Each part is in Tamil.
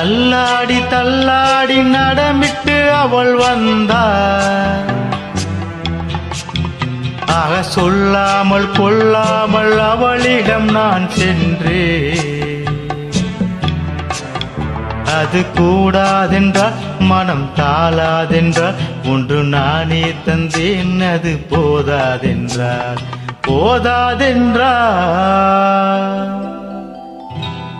தள்ளாடி தள்ளாடி நடமிட்டு அவள் வந்தாள். ஆக சொல்லாமல் கொள்ளாமல் அவளிடம் நான் சென்றேன். அது கூடாதென்றால் மனம் தாளாதென்றால் ஒன்று நானே தந்தேன் அது போதாதென்றால் போதாதென்றால்.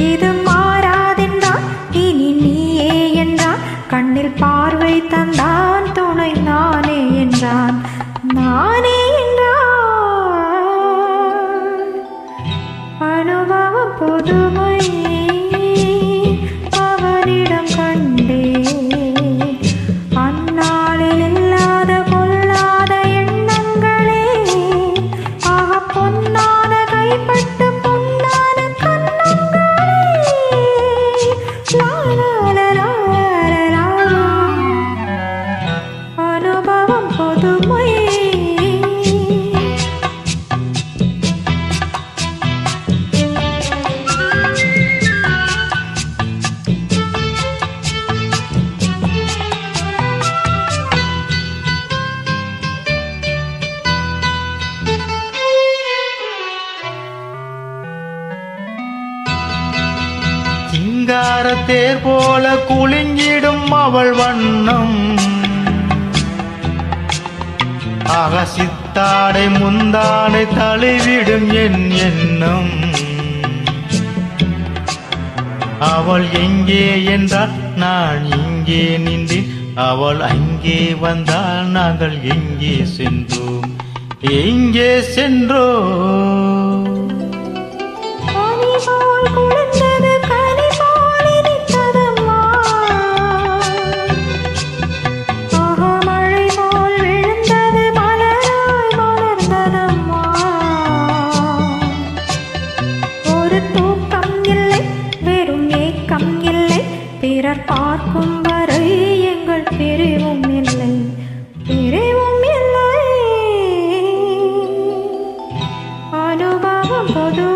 இது மாறாதென்றான் இனி நீயே என்றான். கண்ணில் பார்வை தந்தான் துணை நானே என்றான். நானே என்றான். அனுபவம் புதுமை சிங்கார தேர் போல குலுங்கிடும் அவள் வண்ணம். அகசித்தாடை முந்தாடை தழுவிடும் என் எண்ணம். அவள் எங்கே என்றால் நான் இங்கே நின்றேன். அவள் அங்கே வந்தால் நாங்கள் எங்கே சென்றோம். எங்கே சென்றோம்? todo